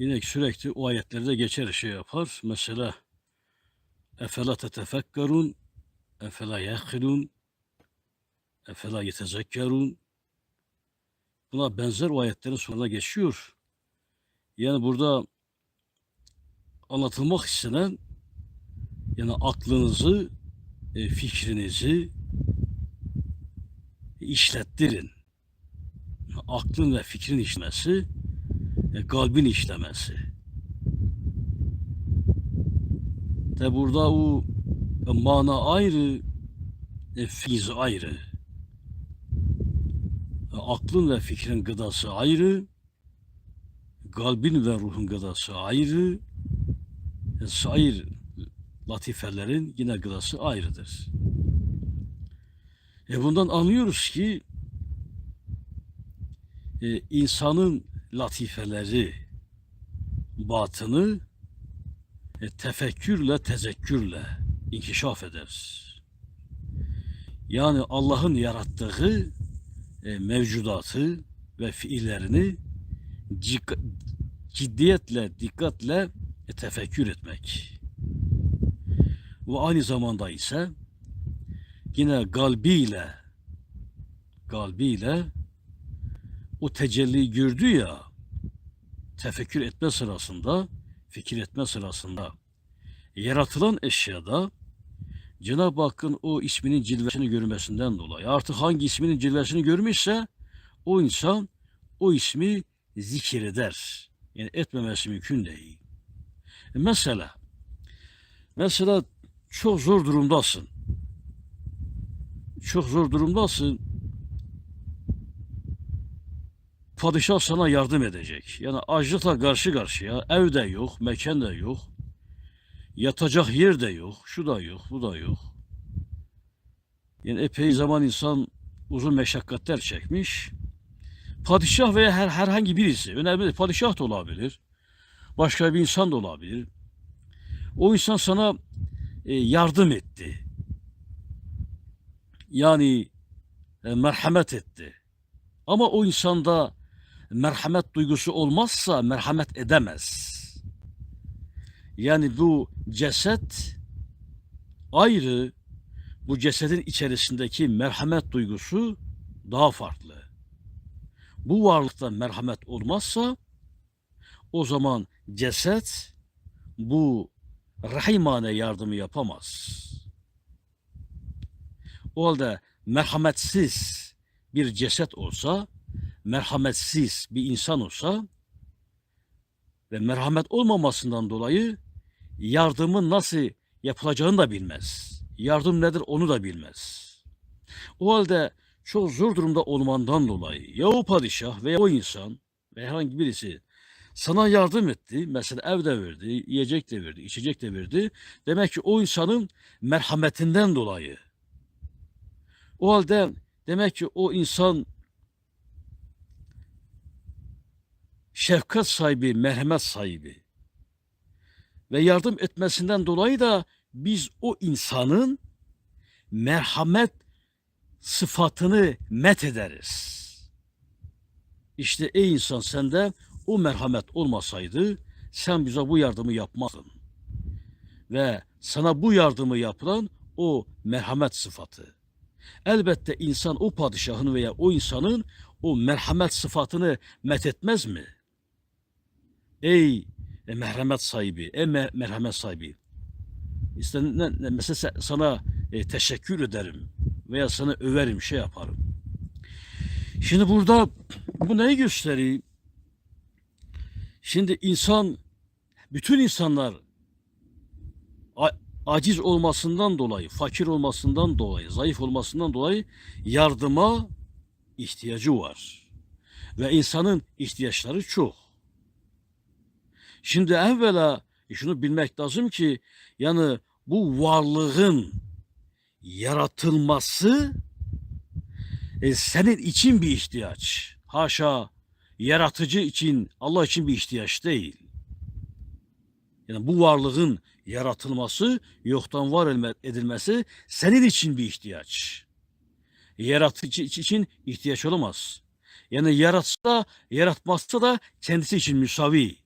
Yine sürekli o ayetlerde geçer şey yapar. Mesela efela tetefekkerun efela yahilun efela yetezekkerun Buna benzer o ayetlerin sonuna geçiyor. Yani burada anlatılmak istenen yani aklınızı, e, fikrinizi işlettirin. Aklın ve fikrin işlemesi, e, kalbin işlemesi. De burada o e, mana ayrı, e, fiz ayrı. E, Aklın ve fikrin gıdası ayrı, kalbin ve ruhun gıdası ayrı, e, sair latifelerin yine gıdası ayrıdır. E bundan anlıyoruz ki e, insanın latifeleri, batını e, tefekkürle, tezekkürle inkişaf eder. Yani Allah'ın yarattığı e, mevcudatı ve fiillerini ciddiyetle, dikkatle e, tefekkür etmek. Ve aynı zamanda ise yine kalbiyle kalbiyle o tecelli gördü ya tefekkür etme sırasında fikir etme sırasında yaratılan eşyada Cenab-ı Hakk'ın o isminin cilvesini görmesinden dolayı artık hangi isminin cilvesini görmüşse o insan o ismi zikreder. Yani etmemesi mümkün değil. E Mesela mesela çok zor durumdasın. Çok zor durumdasın. Padişah sana yardım edecek. Yani açlıkla karşı karşıya. Ev de yok, mekan da yok. Yatacak yer de yok. Şu da yok, bu da yok. Yani epey zaman insan uzun meşakkatler çekmiş. Padişah veya her, herhangi birisi, önemli değil, padişah da olabilir. Başka bir insan da olabilir. O insan sana e, yardım etti. Yani e, merhamet etti. Ama o insanda merhamet duygusu olmazsa merhamet edemez. Yani bu ceset ayrı, bu cesedin içerisindeki merhamet duygusu daha farklı. Bu varlıkta merhamet olmazsa o zaman ceset bu rahimane yardımı yapamaz. O halde merhametsiz bir ceset olsa, merhametsiz bir insan olsa ve merhamet olmamasından dolayı yardımın nasıl yapılacağını da bilmez. Yardım nedir onu da bilmez. O halde çok zor durumda olmandan dolayı ya o padişah veya o insan veya herhangi birisi sana yardım etti. Mesela ev de verdi, yiyecek de verdi, içecek de verdi. Demek ki o insanın merhametinden dolayı. O halde demek ki o insan şefkat sahibi, merhamet sahibi. Ve yardım etmesinden dolayı da biz o insanın merhamet sıfatını met ederiz. İşte ey insan sende o merhamet olmasaydı sen bize bu yardımı yapmazdın. Ve sana bu yardımı yapılan o merhamet sıfatı. Elbette insan o padişahın veya o insanın o merhamet sıfatını met etmez mi? Ey e, merhamet sahibi, ey me- merhamet sahibi. Ne- mesela se- sana e, teşekkür ederim veya sana överim, şey yaparım. Şimdi burada bu neyi gösteriyor? Şimdi insan, bütün insanlar aciz olmasından dolayı, fakir olmasından dolayı, zayıf olmasından dolayı yardıma ihtiyacı var. Ve insanın ihtiyaçları çok. Şimdi evvela e, şunu bilmek lazım ki yani bu varlığın yaratılması e, senin için bir ihtiyaç. Haşa yaratıcı için, Allah için bir ihtiyaç değil. Yani bu varlığın yaratılması, yoktan var edilmesi senin için bir ihtiyaç. Yaratıcı için ihtiyaç olamaz. Yani yaratsa, yaratmazsa da kendisi için müsavi.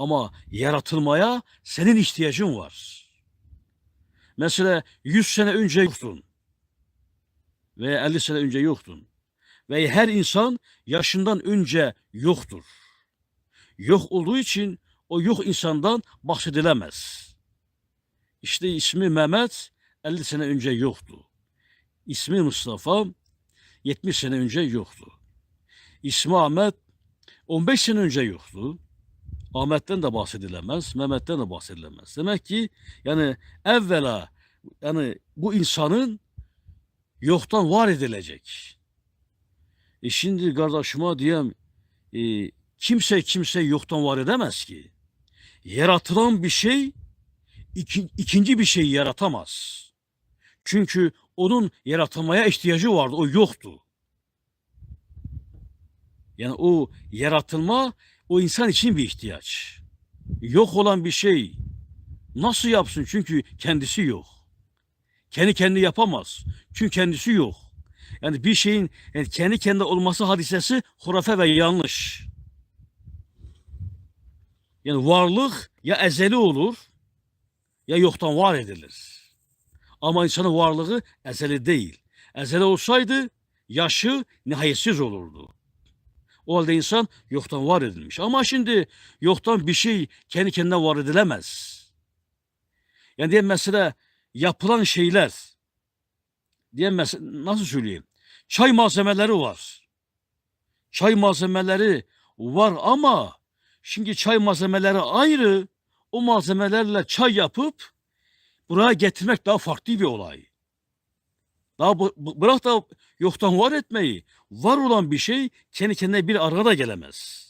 Ama yaratılmaya senin ihtiyacın var. Mesela 100 sene önce yoktun. Veya 50 sene önce yoktun. Ve her insan yaşından önce yoktur. Yok olduğu için o yok insandan bahsedilemez. İşte ismi Mehmet 50 sene önce yoktu. İsmi Mustafa 70 sene önce yoktu. İsmi Ahmet 15 sene önce yoktu. Ahmet'ten de bahsedilemez, Mehmet'ten de bahsedilemez. Demek ki yani evvela yani bu insanın yoktan var edilecek. E şimdi kardeşime diyem e, kimse kimseyi yoktan var edemez ki. Yaratılan bir şey iki, ikinci bir şey yaratamaz. Çünkü onun yaratılmaya ihtiyacı vardı. O yoktu. Yani o yaratılma o insan için bir ihtiyaç. Yok olan bir şey nasıl yapsın? Çünkü kendisi yok. Kendi kendi yapamaz. Çünkü kendisi yok. Yani bir şeyin yani kendi kendi olması hadisesi hurafe ve yanlış. Yani varlık ya ezeli olur ya yoktan var edilir. Ama insanın varlığı ezeli değil. Ezeli olsaydı yaşı nihayetsiz olurdu. O halde insan yoktan var edilmiş. Ama şimdi yoktan bir şey kendi kendine var edilemez. Yani diye mesela yapılan şeyler diye mesela nasıl söyleyeyim? Çay malzemeleri var. Çay malzemeleri var ama şimdi çay malzemeleri ayrı. O malzemelerle çay yapıp buraya getirmek daha farklı bir olay. Daha bu- bırak da yoktan var etmeyi. Var olan bir şey kendi kendine bir arada gelemez.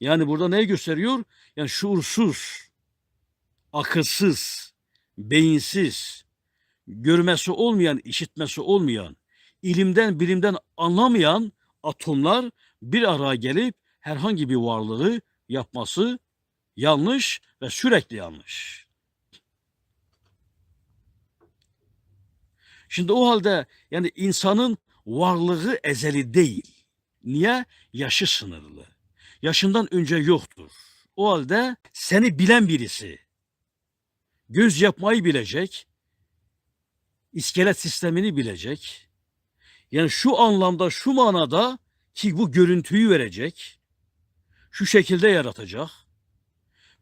Yani burada neyi gösteriyor? Yani şuursuz, akılsız, beyinsiz, görmesi olmayan, işitmesi olmayan, ilimden, bilimden anlamayan atomlar bir araya gelip herhangi bir varlığı yapması yanlış ve sürekli yanlış. Şimdi o halde yani insanın varlığı ezeli değil. Niye? Yaşı sınırlı. Yaşından önce yoktur. O halde seni bilen birisi, göz yapmayı bilecek, iskelet sistemini bilecek. Yani şu anlamda, şu manada ki bu görüntüyü verecek, şu şekilde yaratacak,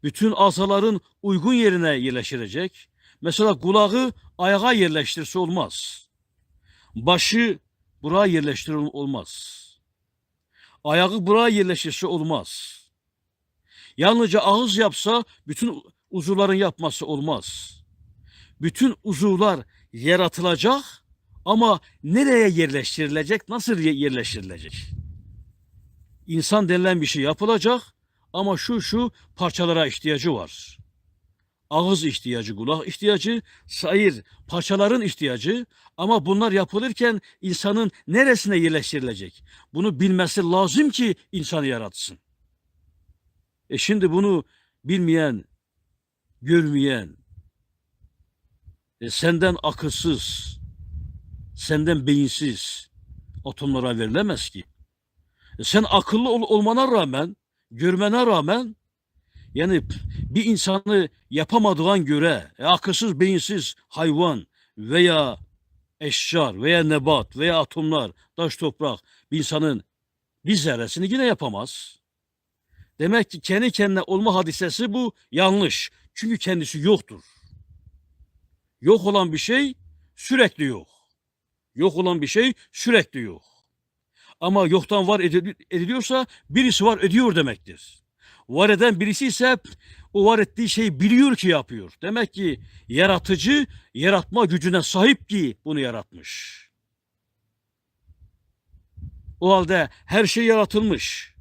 bütün azaların uygun yerine yerleştirecek. Mesela kulağı ayağa yerleştirse olmaz. Başı buraya yerleştir olmaz. Ayağı buraya yerleştirse olmaz. Yalnızca ağız yapsa bütün uzuvların yapması olmaz. Bütün uzuvlar yaratılacak ama nereye yerleştirilecek, nasıl ye- yerleştirilecek? İnsan denilen bir şey yapılacak ama şu şu parçalara ihtiyacı var. Ağız ihtiyacı, kulak ihtiyacı, sair parçaların ihtiyacı ama bunlar yapılırken insanın neresine yerleştirilecek? Bunu bilmesi lazım ki insanı yaratsın. E şimdi bunu bilmeyen, görmeyen, e senden akılsız, senden beyinsiz atomlara verilemez ki. E sen akıllı ol- olmana rağmen, görmene rağmen yani bir insanı yapamadığın göre e, akılsız, beyinsiz hayvan veya eşyar veya nebat veya atomlar, taş toprak bir insanın bir zerresini yine yapamaz. Demek ki kendi kendine olma hadisesi bu yanlış. Çünkü kendisi yoktur. Yok olan bir şey sürekli yok. Yok olan bir şey sürekli yok. Ama yoktan var edil- ediliyorsa birisi var ediyor demektir. Var eden birisi ise o var ettiği şeyi biliyor ki yapıyor. Demek ki yaratıcı yaratma gücüne sahip ki bunu yaratmış. O halde her şey yaratılmış.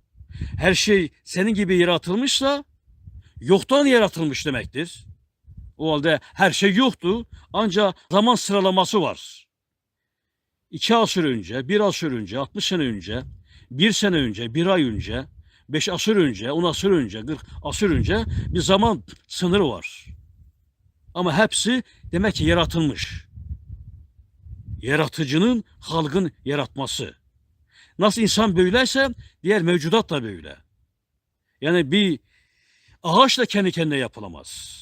Her şey senin gibi yaratılmışsa yoktan yaratılmış demektir. O halde her şey yoktu ancak zaman sıralaması var. İki asır önce, bir asır önce, 60 sene önce, bir sene önce, bir ay önce, beş asır önce, on asır önce, kırk asır önce bir zaman sınırı var. Ama hepsi demek ki yaratılmış. Yaratıcının halkın yaratması. Nasıl insan böyleyse diğer mevcudat da böyle. Yani bir ağaç da kendi kendine yapılamaz.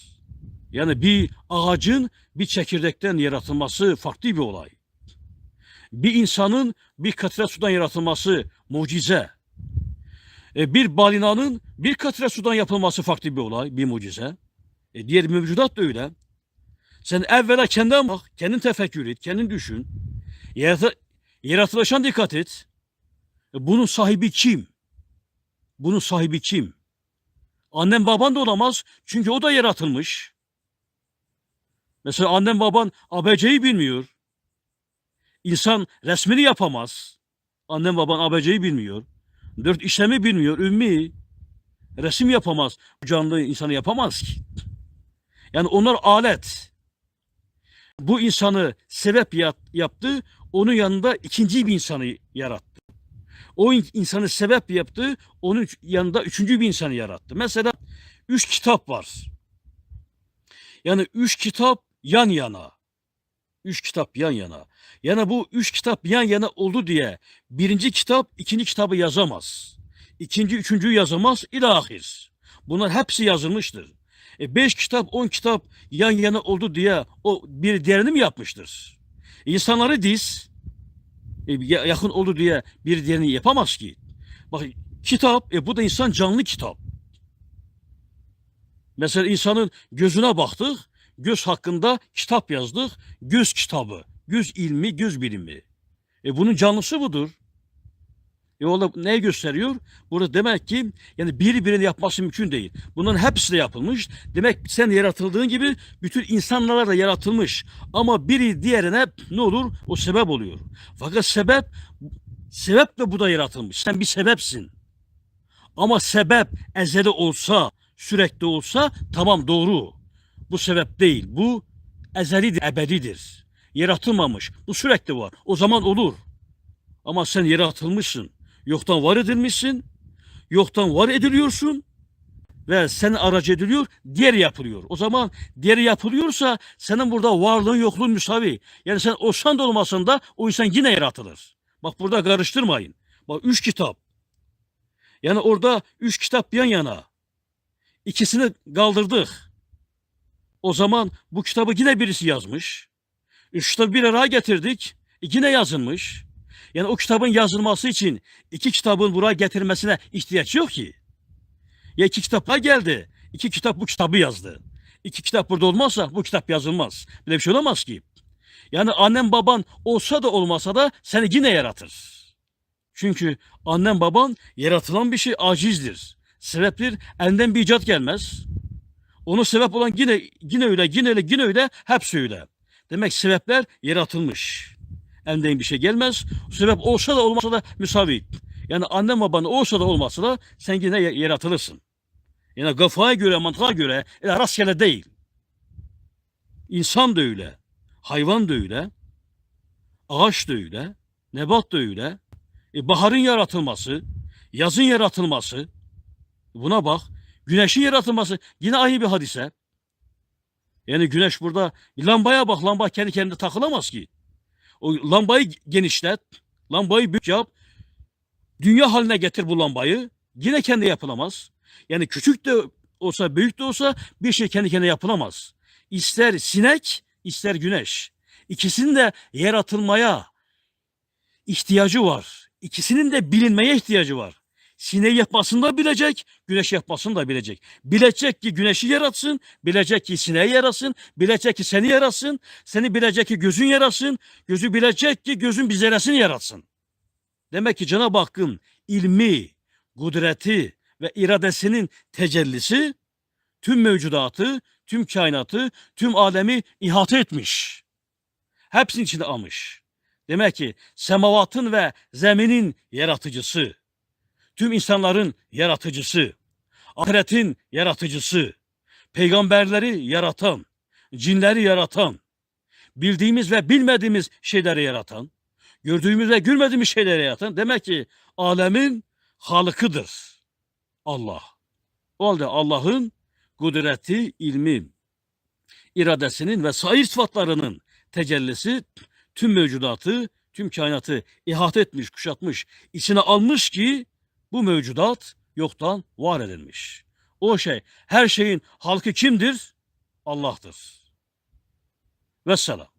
Yani bir ağacın bir çekirdekten yaratılması farklı bir olay. Bir insanın bir katre sudan yaratılması mucize. E, bir balinanın bir katre sudan yapılması farklı bir olay, bir mucize. E, diğer mevcudat da öyle. Sen evvela kendine bak, kendin tefekkür et, kendin düşün. Yaratı, yaratılışan dikkat et. E, bunun sahibi kim? Bunun sahibi kim? Annen baban da olamaz çünkü o da yaratılmış. Mesela annen baban ABC'yi bilmiyor. İnsan resmini yapamaz. Annen baban ABC'yi bilmiyor. Dört işlemi bilmiyor. Ümmi. Resim yapamaz. Canlı insanı yapamaz ki. Yani onlar alet. Bu insanı sebep yap- yaptı. Onun yanında ikinci bir insanı yarattı. O in- insanı sebep yaptı. Onun yanında üçüncü bir insanı yarattı. Mesela üç kitap var. Yani üç kitap yan yana. Üç kitap yan yana. Yani bu üç kitap yan yana oldu diye birinci kitap ikinci kitabı yazamaz. İkinci, üçüncüyü yazamaz. İlahir. Bunlar hepsi yazılmıştır. E beş kitap, on kitap yan yana oldu diye o bir diğerini mi yapmıştır? İnsanları diz, e, ya- yakın oldu diye bir diğerini yapamaz ki. Bak kitap, e, bu da insan canlı kitap. Mesela insanın gözüne baktık, göz hakkında kitap yazdık, göz kitabı, göz ilmi, göz bilimi. E bunun canlısı budur. E o ne gösteriyor? Burada demek ki yani biri birini yapması mümkün değil. Bunların hepsi de yapılmış. Demek sen yaratıldığın gibi bütün insanlar da yaratılmış. Ama biri diğerine ne olur? O sebep oluyor. Fakat sebep sebeple bu da yaratılmış. Sen bir sebepsin. Ama sebep ezeli olsa, sürekli olsa tamam doğru. Bu sebep değil. Bu ezelidir, ebedidir. Yaratılmamış. Bu sürekli var. O zaman olur. Ama sen yaratılmışsın. Yoktan var edilmişsin. Yoktan var ediliyorsun. Ve sen aracı ediliyor, diğeri yapılıyor. O zaman diğeri yapılıyorsa senin burada varlığın yokluğun müsavi. Yani sen olsan da olmasan da o insan yine yaratılır. Bak burada karıştırmayın. Bak üç kitap. Yani orada üç kitap yan yana. İkisini kaldırdık. O zaman bu kitabı yine birisi yazmış. Kitabı bir araya getirdik. Yine yazılmış. Yani o kitabın yazılması için iki kitabın buraya getirmesine ihtiyaç yok ki. Ya iki kitaplar geldi. İki kitap bu kitabı yazdı. İki kitap burada olmazsa bu kitap yazılmaz. Böyle bir şey olamaz ki. Yani annen baban olsa da olmasa da seni yine yaratır. Çünkü annen baban yaratılan bir şey acizdir. Sebeptir elinden bir icat gelmez. Onu sebep olan yine yine öyle, yine öyle, yine öyle, hepsi öyle. Demek sebepler yaratılmış. Elinden bir şey gelmez. Sebep olsa da olmasa da müsavi. Yani annen baban olsa da olmasa da sen yine ya- yaratılırsın. Yani kafaya göre, mantığa göre öyle rastgele değil. İnsan da öyle. Hayvan da öyle. Ağaç da öyle. Nebat da öyle. E, baharın yaratılması, yazın yaratılması. Buna bak. Güneşin yaratılması yine aynı bir hadise. Yani güneş burada lambaya bak lamba kendi kendine takılamaz ki. O lambayı genişlet, lambayı büyük yap, dünya haline getir bu lambayı. Yine kendi yapılamaz. Yani küçük de olsa, büyük de olsa bir şey kendi kendine yapılamaz. İster sinek, ister güneş. İkisinin de yaratılmaya ihtiyacı var. İkisinin de bilinmeye ihtiyacı var. Sineği yapmasını da bilecek, güneş yapmasını da bilecek. Bilecek ki güneşi yaratsın, bilecek ki sineği yaratsın, bilecek ki seni yaratsın, seni bilecek ki gözün yaratsın, gözü bilecek ki gözün bizeresini yaratsın. Demek ki Cenab-ı Hakk'ın ilmi, kudreti ve iradesinin tecellisi tüm mevcudatı, tüm kainatı, tüm alemi ihata etmiş. Hepsinin içinde almış. Demek ki semavatın ve zeminin yaratıcısı, tüm insanların yaratıcısı, ahiretin yaratıcısı, peygamberleri yaratan, cinleri yaratan, bildiğimiz ve bilmediğimiz şeyleri yaratan, gördüğümüz ve görmediğimiz şeyleri yaratan demek ki alemin halıkıdır Allah. O halde Allah'ın kudreti, ilmi, iradesinin ve sair sıfatlarının tecellisi tüm mevcudatı, tüm kainatı ihate etmiş, kuşatmış, içine almış ki bu mevcudat yoktan var edilmiş. O şey, her şeyin halkı kimdir? Allah'tır. Vesselam.